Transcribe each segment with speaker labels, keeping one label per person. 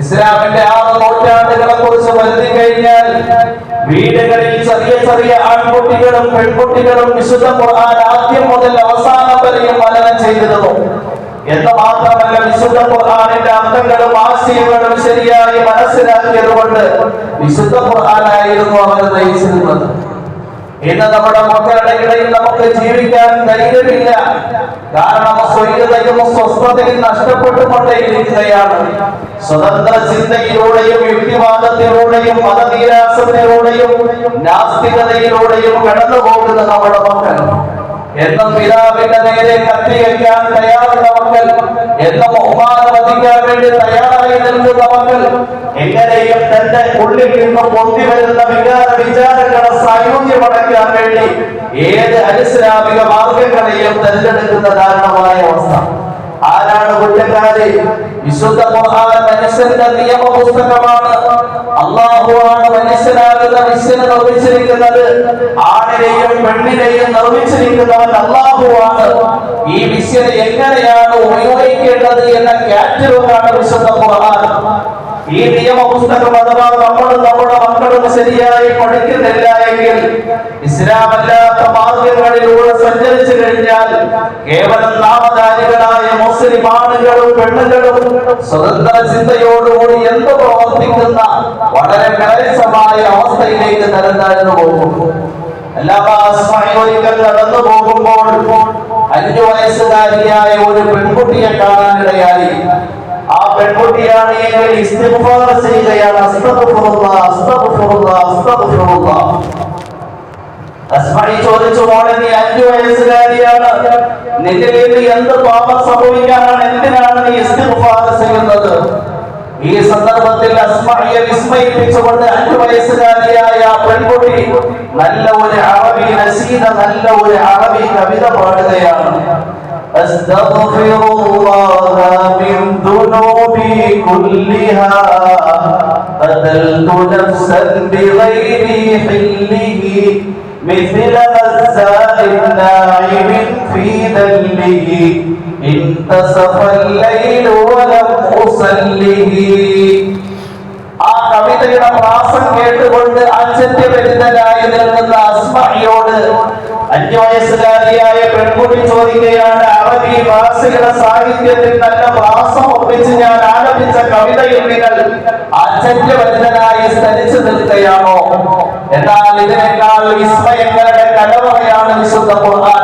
Speaker 1: ഇസ്ലാമിന്റെ ആറ് നൂറ്റാണ്ടുകളെ കുറിച്ച് വരുത്തി കഴിഞ്ഞാൽ വീടുകളിൽ ചെറിയ ചെറിയ ആൺകുട്ടികളും പെൺകുട്ടികളും വിശുദ്ധ ഖുർആൻ ആദ്യം മുതൽ അവസാനം വരെയും മനനം ചെയ്തിരുന്നു. എന്ന് മാത്രമല്ല വിശുദ്ധ ഖുർആാനിന്റെ അർത്ഥങ്ങളും ആശയങ്ങളും ശരിയായി മനസ്സിലാക്കിയത് കൊണ്ട് വിശുദ്ധ ഖുർആാനായിരുന്നു അവർ നയിച്ചിരുന്നത് ഇന്ന് നമ്മുടെ മക്കളുടെ ഇടയിൽ നമുക്ക് ജീവിക്കാൻ ധൈര്യമില്ല കാരണം സ്വൈര്യതയും സ്വസ്ഥതയും നഷ്ടപ്പെട്ടുകൊണ്ടേയിരിക്കുകയാണ്. സ്വതന്ത്ര ചിന്തയിലൂടെയും യുക്തിവാദത്തിലൂടെയും മതനീരാസത്തിലൂടെയും നാസ്തികതയിലൂടെയും കടന്നു പോകുന്ന നമ്മുടെ മക്കൾ. എന്നും പിതാവിന്റെ നേരെ കത്തി വയ്ക്കാൻ തയ്യാറുള്ള മക്കൾ. എന്നും വധിക്കാൻ വേണ്ടി തയ്യാറായി നിൽക്കുന്ന മക്കൾ. എങ്ങനെയും തന്റെ ഉള്ളിൽ നിന്ന് പൊന്തി വരുന്ന വികാര വേണ്ടി ഏത് അനുസ്ലാമിക മാർഗങ്ങളെയും തെരഞ്ഞെടുക്കുന്ന കാരണമായ അവസ്ഥ? ആരാണ് കുറ്റക്കാര്? വിശുദ്ധ ഖുർആൻ മനുഷ്യന്റെ നിയമ പുസ്തകമാണ് അള്ളാഹുവാണ് മനുഷ്യനാകുന്ന വിശ്വനെ നിർമ്മിച്ചിരിക്കുന്നത്. ആണിനെയും പെണ്ണിനെയും നിർമ്മിച്ചിരിക്കുന്നവൻ അള്ളാഹുവാണ് ഈ വിശ്വനെ എങ്ങനെയാണ് ഉപയോഗിക്കേണ്ടത് എന്ന കാറ്റലോഗാണ് വിശുദ്ധ ഖുർആൻ. ഈ നിയമ പുസ്തകം അഥവാ നമ്മൾ നമ്മുടെ മക്കളും ശരിയായി പഠിക്കുന്നില്ല എങ്കിൽ സഞ്ചരിച്ചു കഴിഞ്ഞാൽ കേവലം നാമധാരികളായ മുസ്ലിം ആണുകളും പെണ്ണുങ്ങളും സ്വതന്ത്ര ചിന്തയോടുകൂടി എന്ത് പ്രവർത്തിക്കുന്ന വളരെ കലേശമായ അവസ്ഥയിലേക്ക് തരംതാഴ്ന്നു പോകും. നടന്നു പോകുമ്പോൾ അഞ്ചു വയസ്സുകാരിയായ ഒരു പെൺകുട്ടിയെ ആ പെൺകുട്ടിയാണ് ഇസ്തിഗ്ഫാർ ചോദിച്ചു മോളെ നീ അഞ്ചു നിന്റെ വീട്ടിൽ എന്ത് പാപം സംഭവിക്കാനാണ് എന്തിനാണ് നീ ഇസ്തിഗ്ഫാർ ചെയ്യുന്നത് ഈ സന്ദർഭത്തിൽ അസ്മയെ വിസ്മയിപ്പിച്ചുകൊണ്ട് അഞ്ചു വയസ്സുകാരിയായ ആ പെൺകുട്ടി നല്ല ഒരു അറബി നസീദ നല്ല ഒരു അറബി കവിത പാടുകയാണ് أستغفر الله من ذنوبي كلها قتلت نفسا بغير حله مثل غزاء ناعم في ذله انتصف الليل ولم أصله ആ കവിതയുടെ പ്രാസം കേട്ടുകൊണ്ട് ആശ്ചര്യപരിതനായി നിൽക്കുന്ന അസ്മയോട് അഞ്ചു വയസ്സുകാരിയായ പെൺകുട്ടി ചോദിക്കുകയാണ് അറബി ഭാഷയുടെ സാഹിത്യത്തിൽ നല്ല പ്രാസം ഒപ്പിച്ച് ഞാൻ ആലപിച്ച കവിതയിൽ നിങ്ങൾ ആശ്ചര്യപരിതനായി സ്തരിച്ചു നിൽക്കുകയാണോ എന്നാൽ ഇതിനേക്കാൾ വിസ്മയങ്ങളുടെ കലവറയാണ് വിശുദ്ധ ഖുർആൻ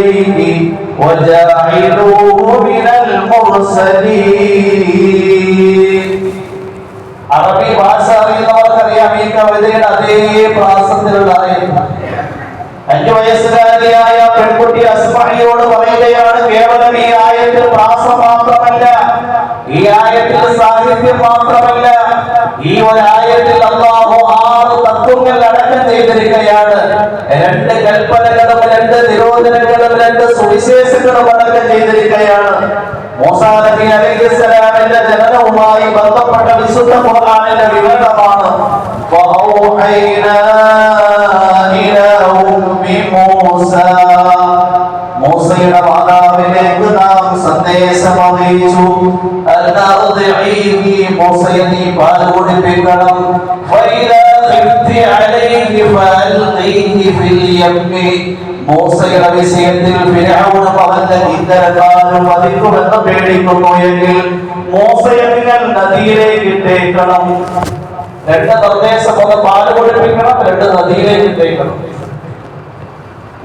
Speaker 1: إليه وجاعلوه من المرسلين അറബി ഭാഷ അറിയുന്നവർക്കറിയാം ഈ കവിതയുടെ അതേ പ്രാസത്തിലുള്ള ആയത്ത്. അഞ്ചു വയസ്സുകാരിയായ പെൺകുട്ടി അസ്മഹിയോട് പറയുകയാണ് കേവലം ഈ ആയത്തിൽ പ്രാസം മാത്രമല്ല ഈ ആയത്തിൽ സാഹിത്യം മാത്രമല്ല ഈ ഒരു ആയത്തിൽ അള്ളാഹു ആറ് തത്വങ്ങൾ അടക്കം ചെയ്തിരിക്കുകയാണ് രണ്ട് കൽപ്പനകളും രണ്ട് നിരോധനങ്ങളും രണ്ട് സുവിശേഷങ്ങളും അടക്കം ചെയ്തിരിക്കുകയാണ്. മൂസാ അലൈഹി അലൈഹിസ്സലാമിന്റെ ജനനവുമായി ബന്ധപ്പെട്ട വിശുദ്ധ ഖുർആനിന്റെ വിവരണമാണ്. മൂസയുടെ മാതാവിലേക്ക് നാം സന്ദേശം അറിയിച്ചു? മൂസയെ നീ പാൽ കുടിപ്പിക്കണം. ഫഅൽഖീഹി ഫിൽ യമ്മി. മൂസയുടെ വിഷയത്തിൽ ഫിർഔനും അവന്റെ ഇത്തരക്കാരും വധിക്കുമെന്ന് പേടിക്കുന്നു എങ്കിൽ മൂസയെ നിങ്ങൾ നദിയിലേക്ക് ഇട്ടേക്കണം രണ്ട് നിർദ്ദേശം ഒന്ന് പാല് കുടിപ്പിക്കണം രണ്ട് നദിയിലേക്ക് ഇട്ടേക്കണം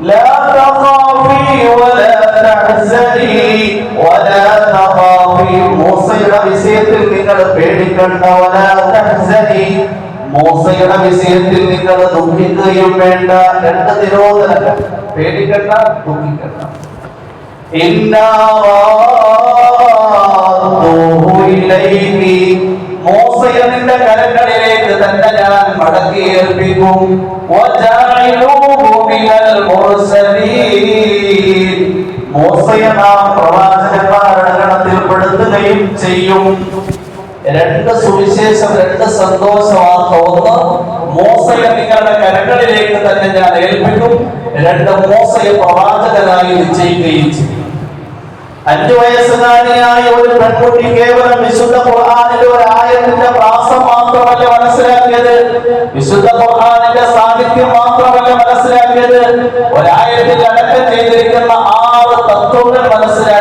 Speaker 1: لا تخافي ولا تحزني ولا تخافي മൂസയുടെ വിഷയത്തിൽ നിങ്ങൾ പേടിക്കണ്ട ولا تحزني മൂസയുടെ വിഷയത്തിൽ നിങ്ങൾ ദുഃഖിക്കുകയും വേണ്ട രണ്ട് നിരോധനങ്ങൾ പേടിക്കണ്ട ദുഃഖിക്കണ്ട. മോസയെ നിന്റെ കരങ്ങളിലേക്ക് തന്നെ ഞാൻ മടക്കി ഏൽപ്പിക്കും. മോസയെ നാം പ്രവാചകന്മാരുടെ ഗണത്തിൽ പെടുത്തുകയും ചെയ്യും. രണ്ട് സുവിശേഷം രണ്ട് സന്തോഷവാർത്ത ഒന്ന് മോസയെ നിങ്ങളുടെ കരങ്ങളിലേക്ക് തന്നെ ഞാൻ ഏൽപ്പിക്കും. രണ്ട് മോസയെ പ്രവാചകനായി നിശ്ചയിക്കുകയും ചെയ്യും അഞ്ചു വയസ്സുകാരിയായ ഒരു പെൺകുട്ടി കേവലം വിശുദ്ധ ഖുർആാനിന്റെ ഒരു ആയത്തിന്റെ പ്രാസം മാത്രമല്ല മനസ്സിലാക്കിയത്. വിശുദ്ധ ഖുർആാനിന്റെ സാഹിത്യം മാത്രമല്ല മനസ്സിലാക്കിയത്. ഒരായത്തിൽ അടക്കം ചെയ്തിരിക്കുന്ന ആറ് തത്വങ്ങൾ മനസ്സിലാക്കി